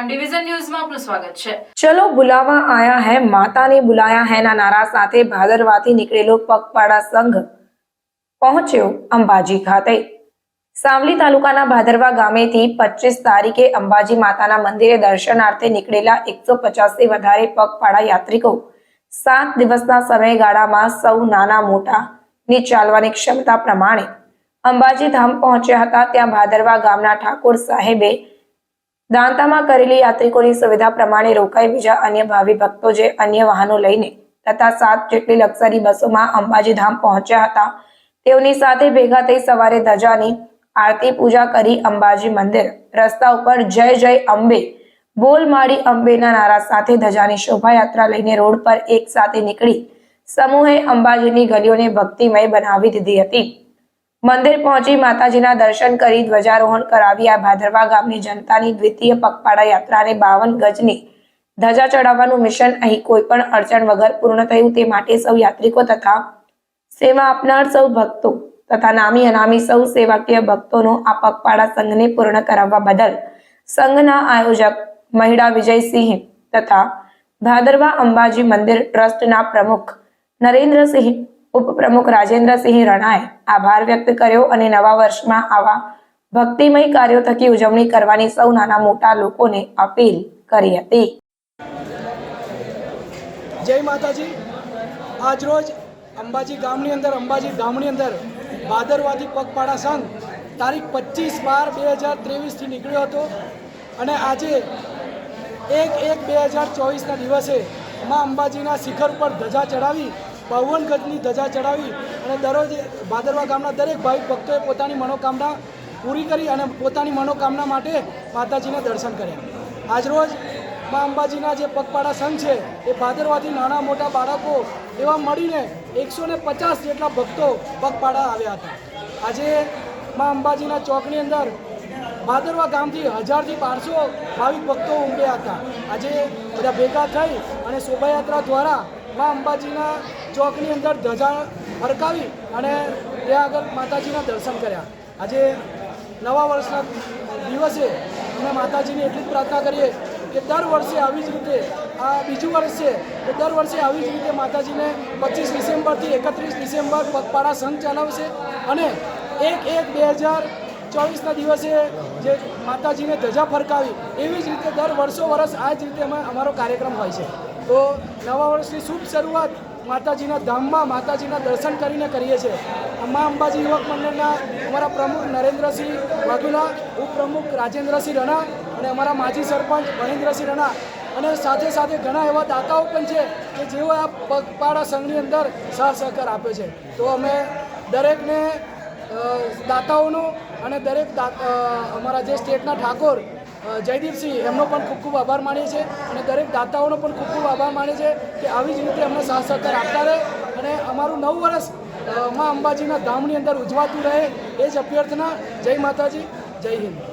Prime division ન્યૂઝમાં આપનું સ્વાગત છે. ચલો બુલાવા આયા હે, માતાને બુલાયા હે ના નારા સાથે ભાદરવાથી નીકળેલો પગપાળા સંઘ પહોંચ્યો અંબાજી ખાતે. સાવલી તાલુકાના ભાદરવા ગામેથી પચીસ તારીખે અંબાજી માતાના મંદિરે દર્શનાર્થે નીકળેલા એકસો પચાસથી વધારે પગપાળા યાત્રિકો સાત દિવસના સમયગાળામાં સૌ નાના મોટા ની ચાલવાની ક્ષમતા પ્રમાણે અંબાજી ધામ પહોંચ્યા હતા. ત્યાં ભાદરવા ગામના ઠાકોર સાહેબે દાંતામાં કરેલી યાત્રિકોની સુવિધા પ્રમાણે રોકાઈ બીજા અન્ય ભાવિ ભક્તો જે અન્ય વાહનો લઈને તથા સાત જેટલી લક્ઝરી બસોમાં અંબાજી ધામ પહોંચ્યા હતા. તેઓની સાથે ભેગા થઈ સવારે ધજાની આરતી પૂજા કરી અંબાજી મંદિર. રસ્તા ઉપર જય જય અંબે બોલ મારી અંબેના નારા સાથે ધજાની શોભાયાત્રા લઈને રોડ પર એક સાથે નીકળી સમૂહે અંબાજીની ગલીઓને ભક્તિમય બનાવી દીધી હતી. મંદિર પહોંચી માતાજીના દર્શન કરી ધ્વજારોહણ કરાવી. આ ભાદરવા ગામની જનતાની દ્વિતીય પગપાળા યાત્રાને બાવન ગજની ધજા ચડાવવાનું મિશન. અહીં કોઈ પણ અડચણ વગર પૂર્ણ થયું તે માટે સૌ યાત્રિકો તથા સેવા આપનાર સૌ ભક્તો તથા નામી અનામી સૌ સેવાકીય ભક્તોનો આ પગપાળા સંઘને પૂર્ણ કરાવવા બદલ સંઘના આયોજક મહિડા વિજયસિંહ તથા ભાદરવા અંબાજી મંદિર ટ્રસ્ટના પ્રમુખ નરેન્દ્રસિંહ ઉપપ્રમુખ રાજેન્દ્રસિંહ રણાએ આભાર વ્યક્ત કર્યો અને નવા વર્ષમાં આવા ભક્તિમય કાર્યો થકી ઉજવણી કરવાની સૌ નાના મોટા લોકોને અપીલ કરી હતી. જય માતાજી. આજરોજ અંબાજી ગામની અંદર, અંબાજી ગામની અંદર ભાદરવાદી પગપાળા સંઘ તારીખ પચીસ બાર બે હજાર ત્રેવીસથી નીકળ્યો હતો અને આજે એક એક બે હજાર ચોવીસના દિવસે મા અંબાજીના શિખર પર ધજા ચડાવી બાવન ગજની ધજા ચડાવી અને દરરોજ ભાદરવા ગામના દરેક ભાઈ ભક્તોએ પોતાની મનોકામના પૂરી કરી અને પોતાની મનોકામના માટે માતાજીના દર્શન કર્યા. આજરોજ મા અંબાજીના જે પગપાળા સંઘ છે, એ ભાદરવાથી નાના મોટા બાળકો એવા મળીને એકસો ને પચાસ જેટલા ભક્તો પગપાળા આવ્યા હતા. આજે મા અંબાજીના ચોકની અંદર ભાદરવા ગામથી હજારથી બારસો ભાવિક ભક્તો ઉમટ્યા હતા. આજે બધા ભેગા થઈ અને શોભાયાત્રા દ્વારા મા અંબાજીના ચોકની અંદર ધજા ફરકાવી અને ત્યાં આગળ માતાજીના દર્શન કર્યા. આજે નવા વર્ષના દિવસે અમે માતાજીને એટલી જ પ્રાર્થના કરીએ કે દર વર્ષે આવી જ રીતે, આ બીજું વર્ષ છે કે દર વર્ષે આવી જ રીતે માતાજીને પચીસ ડિસેમ્બરથી એકત્રીસ ડિસેમ્બર પગપાળા સંઘ ચલાવશે અને એક એક બે હજાર ચોવીસના દિવસે જે માતાજીને ધજા ફરકાવી, એવી જ રીતે દર વર્ષો વર્ષ આ જ રીતે અમે, અમારો કાર્યક્રમ હોય છે. તો નવા વર્ષની શુભ શરૂઆત માતાજીના ધામમાં માતાજીના દર્શન કરીને કરીએ છીએ. મા અંબાજી યુવક મંડળના અમારા પ્રમુખ નરેન્દ્રસિંહ વાઘેલા, ઉપપ્રમુખ રાજેન્દ્રસિંહ રણા અને અમારા માજી સરપંચ મહેન્દ્રસિંહ રણા અને સાથે સાથે ઘણા એવા દાતાઓ પણ છે કે જેઓ આ પગપાળા સંઘની અંદર સહ સહકાર આપે છે. તો અમે દરેકને દાતાઓનો અને દરેક અમારા જે સ્ટેટના ઠાકોર જયદીપસિંહ એમનો પણ ખૂબ ખૂબ આભાર માનીએ છીએ અને દરેક દાતાઓનો પણ ખૂબ ખૂબ આભાર માનીએ છીએ કે આવી જ રીતે અમને સાથ સહકાર આપતા રહે અને અમારું નવું વર્ષ મા અંબાજીના ધામની અંદર ઉજવાતું રહે એ જ અભ્યર્થના જય માતાજી, જય હિન્દ.